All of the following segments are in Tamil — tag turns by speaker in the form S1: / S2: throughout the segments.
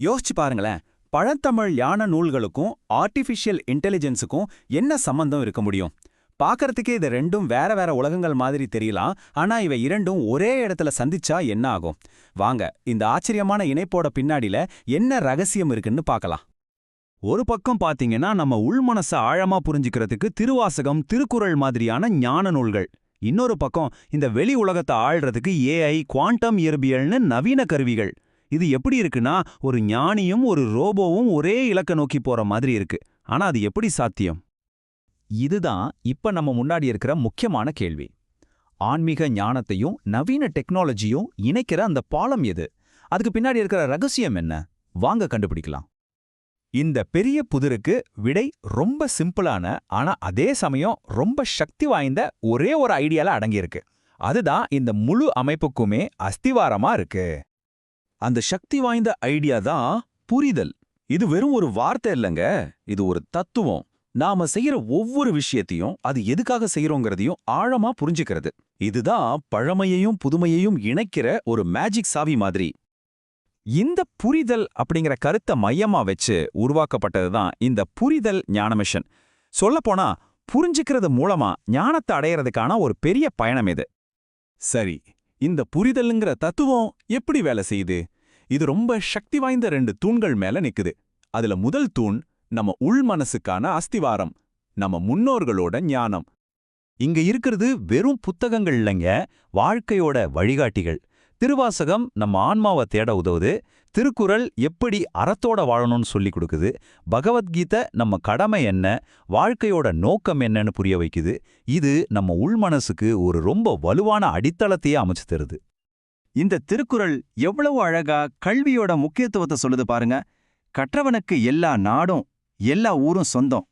S1: யோசிச்சு பாருங்களேன். பழந்தமிழ் யான நூல்களுக்கும் ஆர்டிஃபிஷியல் இன்டெலிஜென்ஸுக்கும் என்ன சம்பந்தம் இருக்க முடியும்? பார்க்கறதுக்கே இது ரெண்டும் வேற வேற உலகங்கள் மாதிரி தெரியலாம். ஆனா இவை இரண்டும் ஒரே இடத்துல சந்திச்சா என்ன ஆகும்? வாங்க இந்த ஆச்சரியமான இணைப்போட பின்னாடில என்ன ரகசியம் இருக்குன்னு பார்க்கலாம்
S2: ஒரு பக்கம் பாத்தீங்கன்னா நம்ம உள்மனச ஆழமா புரிஞ்சுக்கிறதுக்கு திருவாசகம் திருக்குறள் மாதிரியான ஞான நூல்கள். இன்னொரு பக்கம் இந்த வெளி உலகத்தை ஆள்றதுக்கு ஏஐ குவாண்டம் இயற்பியல்னு நவீன கருவிகள். இது எப்படி இருக்குன்னா ஒரு ஞானியும் ஒரு ரோபோவும் ஒரே இலக்க நோக்கி போற மாதிரி இருக்கு. ஆனா அது எப்படி சாத்தியம்?
S3: இதுதான் இப்ப நம்ம முன்னாடி இருக்கிற முக்கியமான கேள்வி. ஆன்மீக ஞானத்தையும் நவீன டெக்னாலஜியும் இணைக்கிற அந்த பாலம் எது? அதுக்கு பின்னாடி இருக்கிற ரகசியம் என்ன? வாங்க கண்டுபிடிக்கலாம். இந்த பெரிய புதிருக்கு விடை ரொம்ப சிம்பிளான ஆனா அதே சமயம் ரொம்ப சக்தி வாய்ந்த ஒரே ஒரு ஐடியால அடங்கியிருக்கு. அதுதான் இந்த முழு அமைப்புக்குமே அஸ்திவாரமா இருக்கு.
S1: அந்த சக்தி வாய்ந்த ஐடியா தான் புரிதல். இது வெறும் ஒரு வார்த்தை இல்லைங்க இது ஒரு தத்துவம். நாம செய்யற ஒவ்வொரு விஷயத்தையும் அது எதுக்காக செய்யறோங்கிறதையும் ஆழமா புரிஞ்சுக்கிறது. இதுதான் பழமையையும் புதுமையையும் இணைக்கிற ஒரு மேஜிக் சாவி மாதிரி.
S3: இந்த புரிதல் அப்படிங்கிற கருத்தை மையமா வச்சு உருவாக்கப்பட்டதுதான் இந்த புரிதல் ஞான மிஷன் சொல்லப்போனா புரிஞ்சுக்கிறது மூலமா ஞானத்தை அடையறதுக்கான ஒரு பெரிய பயணம் இது.
S1: சரி இந்த புரிதலுங்கிற தத்துவம் எப்படி வேலை செய்யுது? இது ரொம்ப சக்தி வாய்ந்த ரெண்டு தூண்கள் மேல நிக்குது. அதுல முதல் தூண் நம்ம உள் மனசுக்கான அஸ்திவாரம் நம்ம முன்னோர்களோட ஞானம்.
S3: இங்க இருக்கிறது வெறும் புத்தகங்கள் இல்லைங்க வாழ்க்கையோட வழிகாட்டிகள். திருவாசகம் நம்ம ஆன்மாவை தேட உதவுது. திருக்குறள் எப்படி அறத்தோட வாழணும்னு சொல்லி கொடுக்குது. பகவத்கீதை நம்ம கடமை என்ன? வாழ்க்கையோட நோக்கம் என்னன்னு புரிய வைக்குது. இது நம்ம உள்மனசுக்கு ஒரு ரொம்ப வலுவான அடித்தளத்தையே அமைச்சு தருது.
S2: இந்த திருக்குறள் எவ்வளவு அழகா கல்வியோட முக்கியத்துவத்தை சொல்லுது பாருங்க. கற்றவனுக்கு எல்லா நாடும் எல்லா ஊரும் சொந்தம்.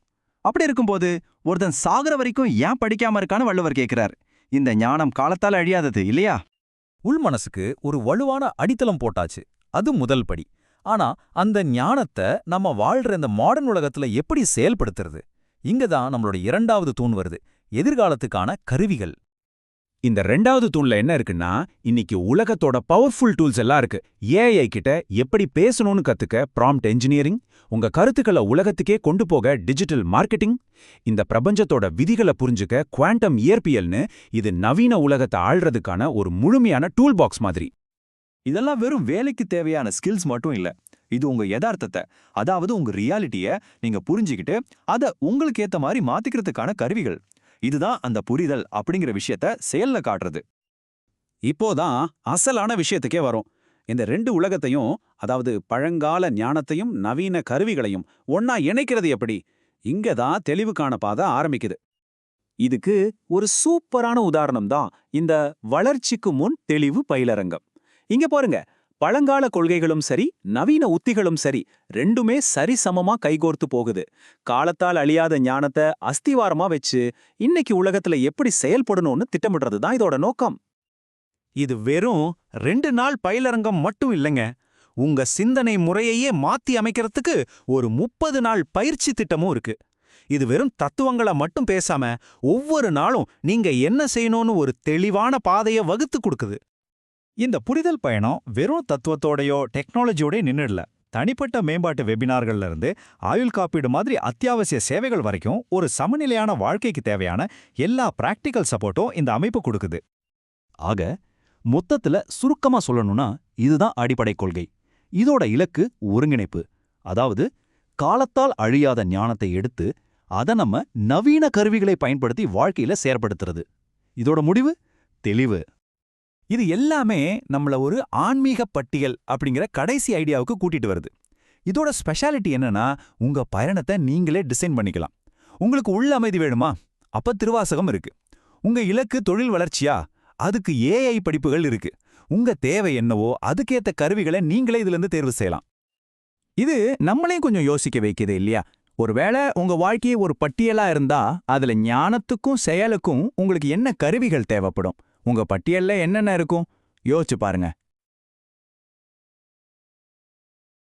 S2: அப்படி இருக்கும்போது ஒருத்தன் சாகுற வரைக்கும் ஏன் படிக்காம இருக்கான்னு வள்ளுவர் கேட்கிறார் இந்த ஞானம் காலத்தால் அழியாதது இல்லையா?
S3: உள்மனசுக்கு ஒரு வலுவான அடித்தளம் போட்டாச்சு. அது முதல் படி. ஆனா அந்த ஞானத்தை நம்ம வாழ்ற இந்த மாடர்ன் உலகத்துல எப்படி செயல்படுத்துறது? இங்க தான் நம்மளோட இரண்டாவது தூண் வருது. எதிர்காலத்துக்கான கருவிகள்.
S1: இந்த ரெண்டாவது தூண்ல என்ன இருக்குன்னா இன்னைக்கு உலகத்தோட பவர்ஃபுல் டூல்ஸ் எல்லாம் இருக்கு. ஏஐ கிட்ட எப்படி பேசணும்னு கத்துக்க ப்ராம்ப்ட் என்ஜினியரிங் உங்க கருத்துக்களை உலகத்துக்கே கொண்டு போக டிஜிட்டல் மார்க்கெட்டிங் இந்த பிரபஞ்சத்தோட விதிகளை புரிஞ்சுக்க குவாண்டம் இயற்பியல்னு இது நவீன உலகத்தை ஆள்றதுக்கான ஒரு முழுமையான டூல் பாக்ஸ் மாதிரி.
S2: இதெல்லாம் வெறும் வேலைக்கு தேவையான ஸ்கில்ஸ் மட்டும் இல்ல. இது உங்க யதார்த்தத்தை அதாவது உங்க ரியாலிட்டிய நீங்க புரிஞ்சுக்கிட்டு அதை உங்களுக்கு ஏத்த மாதிரி மாத்திக்கிறதுக்கான கருவிகள். இதுதான் அந்த புரிதல் அப்படிங்கிற விஷயத்த செயல்ல காட்டுறது.
S1: இப்போதான் அசலான விஷயத்துக்கே வரும். இந்த ரெண்டு உலகத்தையும் அதாவது பழங்கால ஞானத்தையும் நவீன கருவிகளையும் ஒன்னா இணைக்கிறது எப்படி? இங்க தான் தெளிவுக்கான பாதை ஆரம்பிக்குது. இதுக்கு ஒரு சூப்பரான உதாரணம் தான் இந்த வளர்ச்சிக்கு முன் தெளிவு பயிலரங்கம். இங்க பாருங்க. பழங்கால கொள்கைகளும் சரி நவீன உத்திகளும் சரி ரெண்டுமே சரிசமமா கைகோர்த்து போகுது. காலத்தால் அழியாத ஞானத்தை அஸ்திவாரமா வச்சு இன்னைக்கு உலகத்துல எப்படி செயல்படணும்னு திட்டமிடுறது தான் இதோட நோக்கம். இது வெறும் ரெண்டு நாள் பயிலரங்கம் மட்டும் இல்லைங்க. உங்க சிந்தனை முறையையே மாத்தி அமைக்கிறதுக்கு ஒரு முப்பது நாள் பயிற்சி திட்டமும் இருக்கு. இது வெறும் தத்துவங்களை மட்டும் பேசாம ஒவ்வொரு நாளும் நீங்க என்ன செய்யணும்னு ஒரு தெளிவான பாதையை வகுத்து கொடுக்குது.
S3: இந்த புரிதல் பயணம் வெறும் தத்துவத்தோடையோ டெக்னாலஜியோடய நின்றுடல. தனிப்பட்ட மேம்பாட்டு வெபினார்கள்ல இருந்து ஆயுள் காப்பீடு மாதிரி அத்தியாவசிய சேவைகள் வரைக்கும் ஒரு சமநிலையான வாழ்க்கைக்கு தேவையான எல்லா பிராக்டிக்கல் சப்போர்ட்டும் இந்த அமைப்பு கொடுக்குது. ஆக மொத்தத்துல சுருக்கமா சொல்லணும்னா இதுதான் அடிப்படை கொள்கை. இதோட இலக்கு ஒருங்கிணைப்பு. அதாவது காலத்தால் அழியாத ஞானத்தை எடுத்து அதை நம்ம நவீன கருவிகளை பயன்படுத்தி வாழ்க்கையில செயற்படுத்துறது. இதோட முடிவு? தெளிவு. இது எல்லாமே நம்மள ஒரு ஆன்மீக பட்டியல் அப்படிங்கிற கடைசி ஐடியாவுக்கு கூட்டிட்டு வருது. இதோட ஸ்பெஷாலிட்டி என்னன்னா உங்க பயணத்தை நீங்களே டிசைன் பண்ணிக்கலாம். உங்களுக்கு உள்ள அமைதி வேணுமா? அப்ப திருவாசகம் இருக்கு. உங்க இலக்கு தொழில் வளர்ச்சியா? அதுக்கு ஏஐ படிப்புகள் இருக்கு. உங்க தேவை என்னவோ அதுக்கேத்த கருவிகளை நீங்களே இதுல இருந்து தேர்வு செய்யலாம். இது நம்மளையும் கொஞ்சம் யோசிக்க வைக்குது இல்லையா? ஒருவேளை உங்க வாழ்க்கையை ஒரு பட்டியலா இருந்தா அதுல ஞானத்துக்கும் செயலுக்கும் உங்களுக்கு என்ன கருவிகள் தேவைப்படும்? உங்க பட்டியல்ல என்னென்ன இருக்கும்? யோசிச்சு பாருங்க.